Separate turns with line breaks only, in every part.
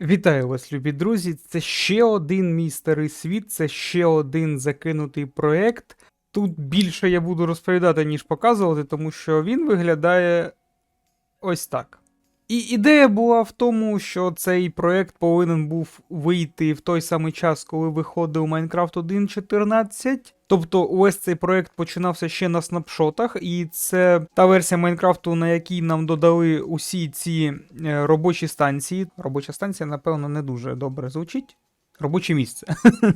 Вітаю вас, любі друзі! Це ще один мій старий світ, це ще один закинутий проект. Тут більше я буду розповідати, ніж показувати, тому що він виглядає ось так. І ідея була в тому, що цей проєкт повинен був вийти в той самий час, коли виходив Minecraft 1.14. Тобто увесь цей проєкт починався ще на снапшотах, і це та версія Майнкрафту, на якій нам додали усі ці е, робочі станції. Робоча станція, напевно, не дуже добре звучить. Робоче місце.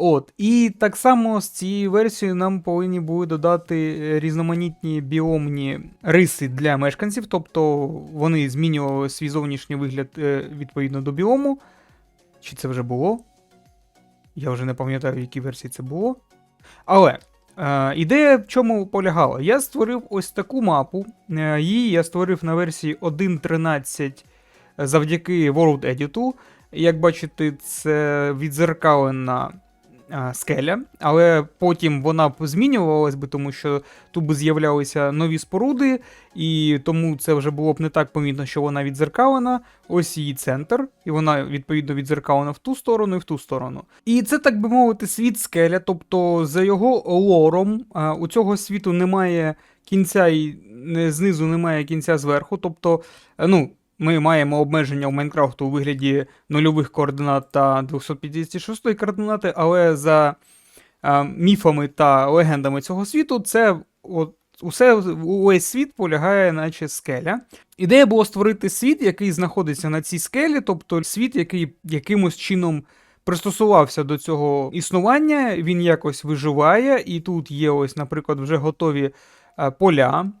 От, і так само з цією версією нам повинні були додати е, різноманітні біомні риси для мешканців, тобто вони змінювали свій зовнішній вигляд е, відповідно до біому. Чи це вже було? Я вже не пам'ятаю, в якій версії це було. Але е, ідея в чому полягала? Я створив ось таку мапу. Е, її я створив на версії 1.13 завдяки World Edit. Як бачите, це відзеркалена скеля, але потім вона змінювалась би, тому що тут би з'являлися нові споруди, і тому це вже було б не так помітно, що вона відзеркалена. Ось її центр, і вона відповідно відзеркалена в ту сторону і в ту сторону. І це, так би мовити, світ скеля, тобто за його лором е, у цього світу немає кінця і знизу немає кінця зверху. Тобто, е, ну. Ми маємо обмеження у Майнкрафту у вигляді нульових координат та 256 координати, але за е, міфами та легендами цього світу, це от, усе, увесь світ полягає, наче скеля. Ідея була створити світ, який знаходиться на цій скелі, тобто світ, який якимось чином пристосувався до цього існування, він якось виживає, і тут є ось, наприклад, вже готові е, поля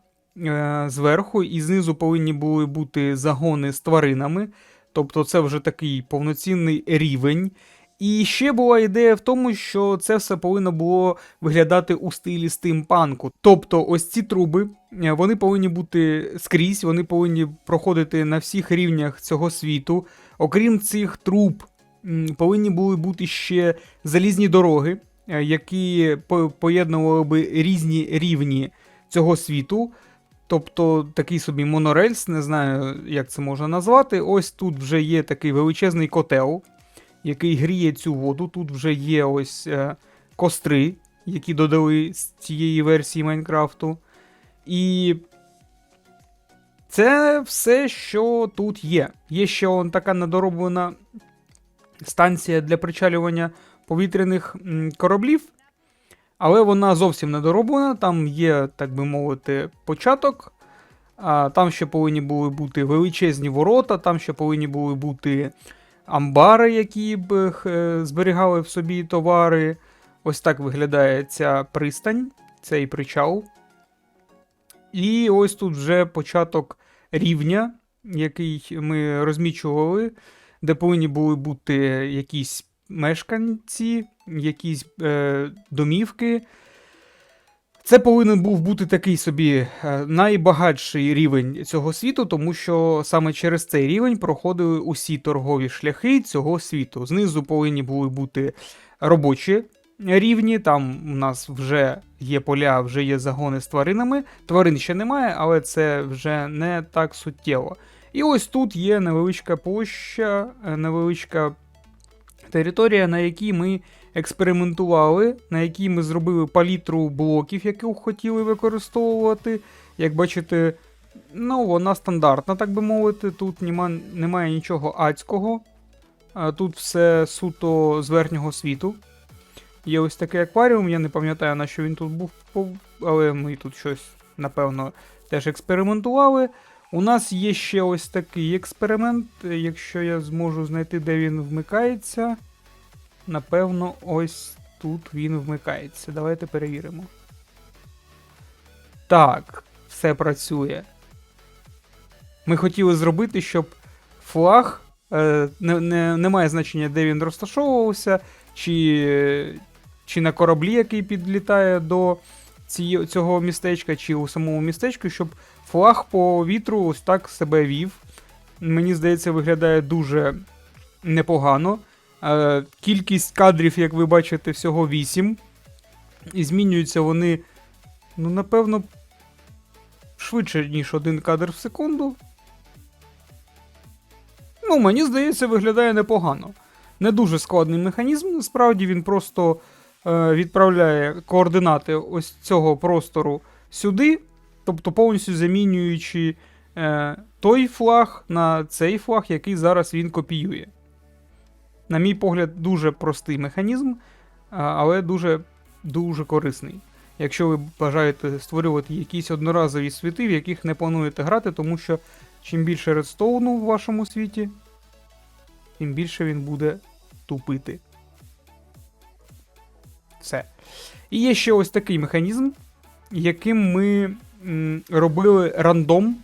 зверху, і знизу повинні були бути загони з тваринами. Тобто це вже такий повноцінний рівень. І ще була ідея в тому, що це все повинно було виглядати у стилі стимпанку. Тобто, ось ці труби е, вони повинні бути скрізь, вони повинні проходити на всіх рівнях цього світу. Окрім цих труб, повинні були бути ще залізні дороги, е, які поєднували би різні рівні цього світу. Тобто такий собі монорельс, не знаю, як це можна назвати. Ось тут вже є такий величезний котел, який гріє цю воду. Тут вже є ось е, костри, які додали з цієї версії Майнкрафту. І це все, що тут є. Є ще он така недороблена станція для причалювання повітряних кораблів. Але вона зовсім не дороблена, там є, так би мовити, початок. А, там ще повинні були бути величезні ворота, там ще повинні були бути амбари, які б е, зберігали в собі товари. Ось так виглядає ця пристань, цей причал. І ось тут вже початок рівня, який ми розмічували, де повинні були бути якісь мешканці, якісь е, домівки. Це повинен був бути такий собі е, найбагатший рівень цього світу, тому що саме через цей рівень проходили усі торгові шляхи цього світу. Знизу повинні були бути робочі рівні. Там у нас вже є поля, вже є загони з тваринами. Тварин ще немає, але це вже не так суттєво. І ось тут є невеличка площа, е, невеличка територія, на якій ми експериментували, на якій ми зробили палітру блоків, яку хотіли використовувати. Як бачите, ну, вона стандартна, так би мовити. Тут нема, немає нічого адського. Тут все суто з верхнього світу. Є ось такий акваріум, я не пам'ятаю, на що він тут був, але ми тут щось, напевно, теж експериментували. У нас є ще ось такий експеримент, якщо я зможу знайти, де він вмикається. Напевно, ось тут він вмикається. Давайте перевіримо. Так, все працює. Ми хотіли зробити, щоб флаг е, не, не, не має значення, де він розташовувався, чи, чи на кораблі, який підлітає до ці, цього містечка, чи у самому містечку, щоб флаг по вітру ось так себе вів. Мені здається, виглядає дуже непогано. Е, кількість кадрів, як ви бачите, всього 8. І змінюються вони, ну, напевно, швидше, ніж один кадр в секунду. Ну, мені здається, виглядає непогано. Не дуже складний механізм, насправді він просто е, відправляє координати ось цього простору сюди, тобто повністю замінюючи е, той флаг на цей флаг, який зараз він копіює. На мій погляд, дуже простий механізм, але дуже, дуже корисний. Якщо ви бажаєте створювати якісь одноразові світи, в яких не плануєте грати, тому що чим більше редстоуну в вашому світі, тим більше він буде тупити. Все. І є ще ось такий механізм, яким ми робили рандом,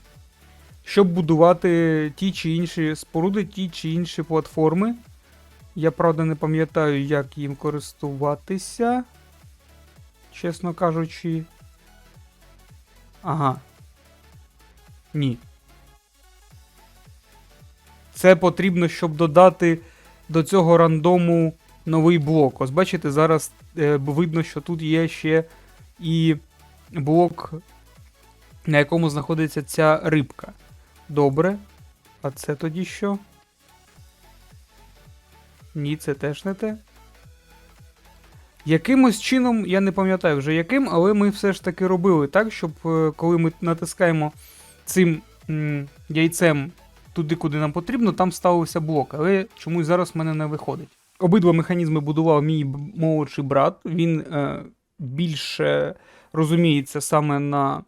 щоб будувати ті чи інші споруди, ті чи інші платформи. Я правда не пам'ятаю, як їм користуватися. Чесно кажучи. Ага. Ні. Це потрібно, щоб додати до цього рандому новий блок. Ось бачите, зараз е, видно, що тут є ще і блок, на якому знаходиться ця рибка. Добре. А це тоді що? Ні, це теж не те. Якимось чином, я не пам'ятаю вже яким, але ми все ж таки робили так, щоб е, коли ми натискаємо цим яйцем туди, куди нам потрібно, там ставився блок. Але чомусь зараз в мене не виходить. Обидва механізми будував мій молодший брат. Він е, більше розуміється саме на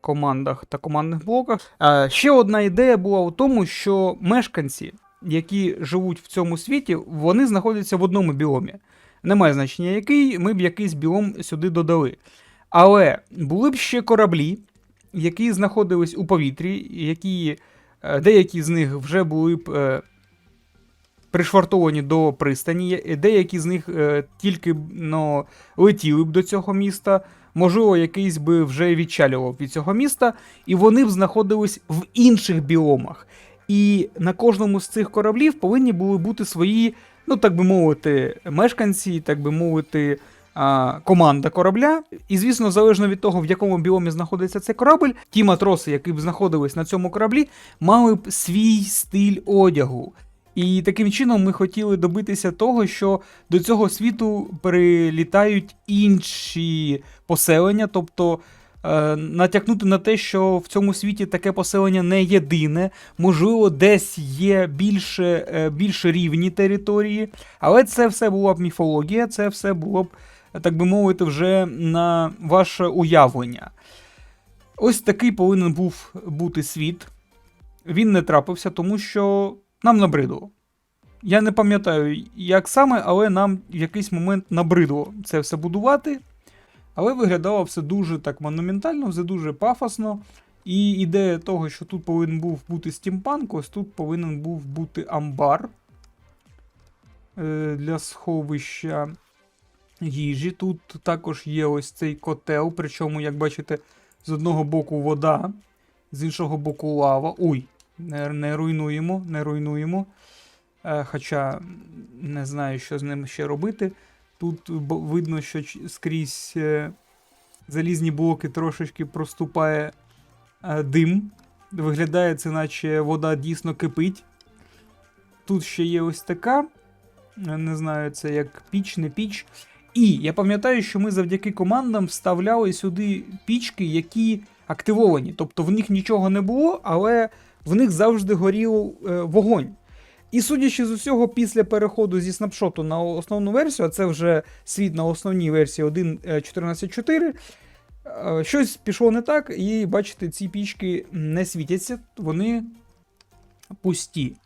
командах та командних блоках. Е, ще одна ідея була у тому, що мешканці, які живуть в цьому світі, вони знаходяться в одному біомі. Немає значення який, ми б якийсь біом сюди додали. Але були б ще кораблі, які знаходились у повітрі, які е, деякі з них вже були б е, пришвартовані до пристані, деякі з них е, тільки ну, летіли б до цього міста. Можливо, якийсь би вже відчалював від цього міста, і вони б знаходились в інших біомах. І на кожному з цих кораблів повинні були бути свої, ну так би мовити, мешканці, так би мовити, а, команда корабля. І, звісно, залежно від того, в якому біомі знаходиться цей корабль, ті матроси, які б знаходились на цьому кораблі, мали б свій стиль одягу. І таким чином ми хотіли добитися того, що до цього світу прилітають інші поселення, тобто натякнути на те, що в цьому світі таке поселення не єдине, можливо, десь є більше, е, більше рівні території, але це все була б міфологія, це все було б, так би мовити, вже на ваше уявлення. Ось такий повинен був бути світ. Він не трапився, тому що нам набридло. Я не пам'ятаю, як саме, але нам в якийсь момент набридло це все будувати. Але виглядало все дуже так монументально, все дуже пафосно. І ідея того, що тут повинен був бути стімпанк, ось тут повинен був бути амбар е, для сховища їжі. Тут також є ось цей котел, причому, як бачите, з одного боку вода, з іншого боку лава. Ой, не, не руйнуємо, не руйнуємо. Е, хоча не знаю, що з ним ще робити. Тут видно, що скрізь е, залізні блоки трошечки проступає е, дим. Виглядає це, наче вода дійсно кипить. Тут ще є ось така. е, Не знаю, це як піч, не піч. І я пам'ятаю, що ми завдяки командам вставляли сюди пічки, які активовані. Тобто в них нічого не було, але в них завжди горів вогонь. І судячи з усього, після переходу зі снапшоту на основну версію, а це вже світ на основній версії 1.14.4, е, щось пішло не так, і бачите, ці пічки не світяться, вони пусті.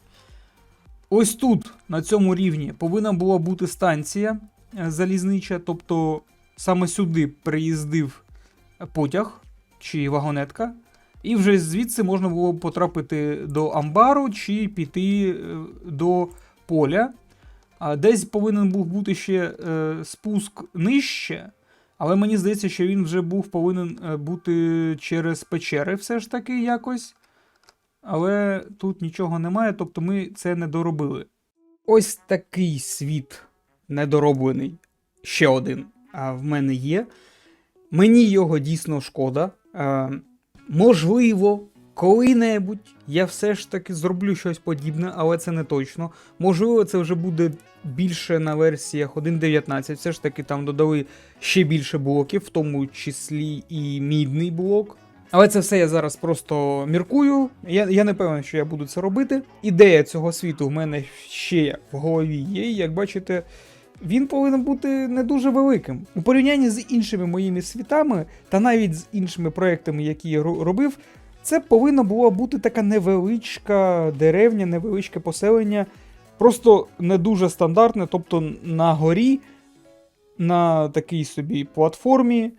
Ось тут, на цьому рівні, повинна була бути станція е, залізнича, тобто саме сюди приїздив потяг чи вагонетка. І вже звідси можна було потрапити до амбару чи піти е, до поля. Десь повинен був бути ще е, спуск нижче, але мені здається, що він вже був повинен е, бути через печери все ж таки якось. Але тут нічого немає, тобто ми це не доробили. Ось такий світ недороблений. Ще один а, в мене є. Мені його дійсно шкода. Можливо, Коли-небудь я все ж таки зроблю щось подібне, але це не точно. Можливо, це вже буде більше на версіях 1.19. Все ж таки там додали ще більше блоків, в тому числі і мідний блок. Але це все я зараз просто міркую. Я, я не певен, що я буду це робити. Ідея цього світу в мене ще в голові є. Як бачите, він повинен бути не дуже великим. У порівнянні з іншими моїми світами, та навіть з іншими проектами, які я робив, це повинна була бути така невеличка деревня, невеличке поселення. Просто не дуже стандартне, тобто на горі, на такій собі платформі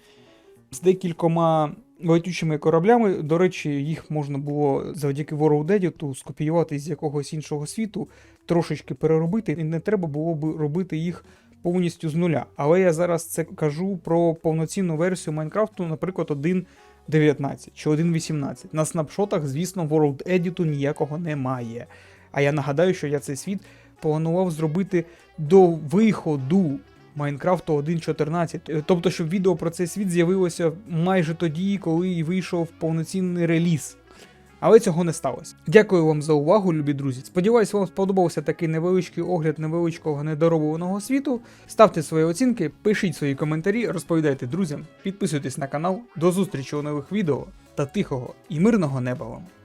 з декількома летючими кораблями. До речі, їх можна було завдяки Edit скопіювати з якогось іншого світу, трошечки переробити, і не треба було б робити їх повністю з нуля. Але я зараз це кажу про повноцінну версію Майнкрафту, наприклад, 1.19 чи 1.18. На снапшотах, звісно, World Edit ніякого немає. А я нагадаю, що я цей світ планував зробити до виходу Майнкрафту 1.14. Е, Тобто, щоб відео про цей світ з'явилося майже тоді, коли і вийшов повноцінний реліз. Але цього не сталося. Дякую вам за увагу, любі друзі. Сподіваюсь, вам сподобався такий невеличкий огляд невеличкого недоробленого світу. Ставте свої оцінки, пишіть свої коментарі, розповідайте друзям, підписуйтесь на канал. До зустрічі у нових відео та тихого і мирного неба вам!